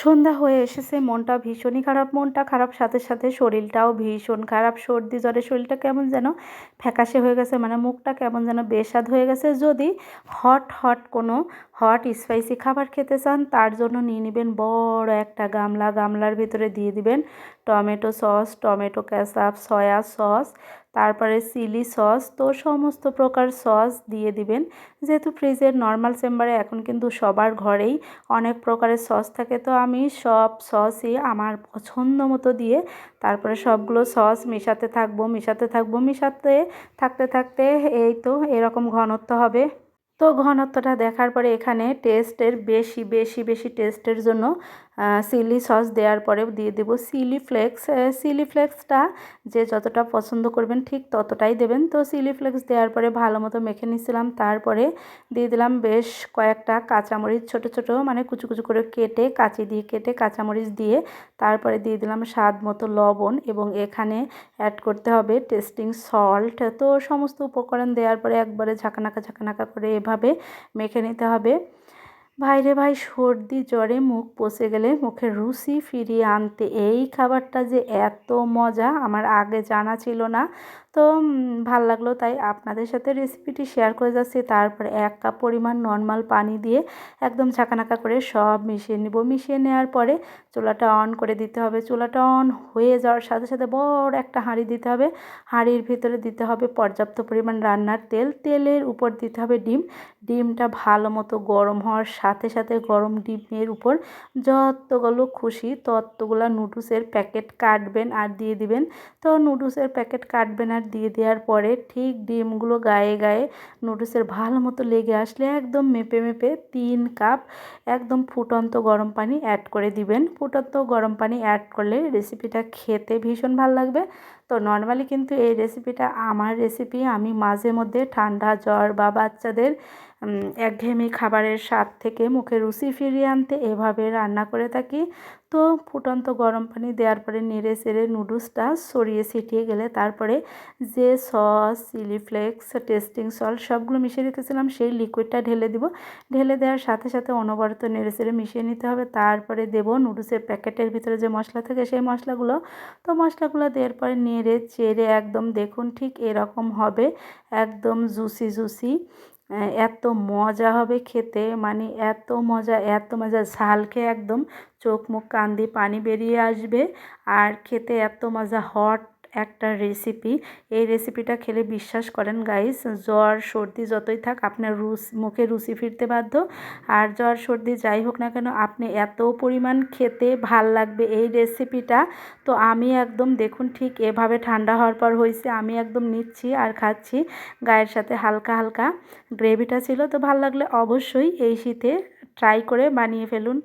সন্ধ্যা হয়ে এসেছে, মনটা ভীষণই খারাপ, মনটা খারাপ, সাথে সাথে শরীরটাও ভীষণ খারাপ, সর্দি জ্বরে শরীরটা কেমন যেন ফ্যাকাশে হয়ে গেছে মানে মুখটা কেমন যেন বেস্বাদ হয়ে গেছে। যদি হট হট কোনো হট স্পাইসি খাবার খেতে চান, তার জন্য নিয়ে নেবেন বড় একটা গামলা, গামলার ভিতরে দিয়ে দিবেন tomato sauce, tomato ketchup soya sauce তারপরে চিলি সস, তো সমস্ত প্রকার সস দিয়ে দিবেন। যেহেতু ফ্রিজের নর্মাল চেম্বারে এখন কিন্তু সবার ঘরেই অনেক প্রকারের সস থাকে, তো আমি সব সসই আমার পছন্দ মতো দিয়ে তারপরে সবগুলো সস মেশাতে থাকব মেশাতে থাকব, মেশাতে থাকতে থাকতে এই তো এরকম ঘনত্ব হবে। তো ঘনত্বটা দেখার পরে এখানে টেস্টের বেশি বেশি বেশি টেস্টের জন্য চিলি সস দেওয়ার পরে দিয়ে দেবো সিলি ফ্লেক্স সিলি ফ্লেক্সটা যে যতটা পছন্দ করবেন ঠিক ততটাই দেবেন। তো সিলি ফ্লেক্স দেওয়ার পরে ভালো মতো মেখে নিয়েছিলাম। তারপরে দিয়ে দিলাম বেশ কয়েকটা কাঁচামরিচ ছোট ছোট মানে কুচু কুচু করে কেটে, কাঁচি দিয়ে কেটে কাঁচামরিচ দিয়ে তারপরে দিয়ে দিলাম স্বাদ মতো লবণ এবং এখানে অ্যাড করতে হবে টেস্টিং সল্ট তো সমস্ত উপকরণ দেওয়ার পরে একবারে ঝাঁকানাকা ঝাঁকানাকা করে এভাবে মেখে নিতে হবে। ভাইরে ভাই, সর্দি, জ্বরে মুখ পচে গেলে মুখে রুচি ফিরিয়ে আনতে এই খাবারটা যে এত মজা আমার আগে জানা ছিল না। তো ভালো লাগল। তাই আপনাদের সাথে রেসিপিটি শেয়ার করে যাচ্ছি। তারপরে এক কাপ পরিমাণ নর্মাল পানি দিয়ে একদম ছাকানাকা করে সব মিশিয়ে নেব। মিশিয়ে নেওয়ার পরে চুলাটা অন করে দিতে হবে। চুলাটা অন হয়ে যাওয়ার সাথে সাথে বড় একটা হাঁড়ি দিতে হবে। হাঁড়ির ভিতরে দিতে হবে পর্যাপ্ত পরিমাণ রান্নার তেল। তেলের উপর দিতে হবে ডিম। ডিমটা ভালো মতো গরম হওয়ার সাথে সাথে গরম ডিমের উপর যতগুলো খুশি ততগুলো নুডলসের প্যাকেট কাটবেন আর দিয়ে দিবেন। তো নুডলসের প্যাকেট কাটবেন আর দিয়ে দেওয়ার পরে ঠিক ডিমগুলো গায়ে গায়ে নুডলসের ভালো মতো লেগে আসলে একদম মেপে মেপে তিন কাপ একদম ফুটন্ত গরম পানি অ্যাড করে দিবেন। ফুটন্ত গরম পানি অ্যাড করলে রেসিপিটা খেতে ভীষণ ভালো লাগবে। তো নর্মালি কিন্তু এই রেসিপিটা আমার রেসিপি আমি মাঝে মধ্যে ঠান্ডা জ্বর বা বাচ্চাদের একঘেয়েমি খাবারের স্বাদ থেকে মুখে রুচি ফিরিয়ে আনতে এভাবে রান্না করে থাকি। তো ফুটন্ত গরম পানি দেওয়ার পরে নেড়ে সেড়ে নুডলসটা সরিয়ে ছিটিয়ে গেলে তারপরে যে sauce chilli flakes tasting salt সবগুলো মিশিয়ে রেখেছিলাম, সেই লিকুইডটা ঢেলে দিব। ঢেলে দেওয়ার সাথে সাথে অনবরত নেড়ে সেড়ে মিশিয়ে নিতে হবে। তারপরে দেবো নুডলসের প্যাকেটের ভিতরে যে মশলা থাকে সেই মশলাগুলো। তো মশলাগুলো দেওয়ার পরে নেড়ে চেড়ে একদম দেখুন ঠিক এরকম হবে, একদম জুসি জুসি। এত মজা হবে খেতে মানে এত মজা এত মজা। ঝাল খেয়ে একদম চোখ মুখ কান্দি পানি বেরিয়ে আসবে, আর খেতে এত মজা, হট একটা রেসিপি এই রেসিপিটা খেলে বিশ্বাস করেন গাইস জ্বর, সর্দি যতই থাক আপনার রুচ মুখে রুচি ফিরতে বাধ্য। আর জ্বর, সর্দি যাই হোক না কেন, আপনি এত পরিমাণ খেতে ভালো লাগবে এই রেসিপিটা তো আমি একদম দেখুন ঠিক এভাবে ঠান্ডা হওয়ার পর হয়েছে, আমি একদম নিচ্ছি আর খাচ্ছি গায়ের সাথে হালকা হালকা। গ্রেভিটা ছিল তো ভালো লাগলে অবশ্যই এই শীতে ট্রাই করে বানিয়ে ফেলুন।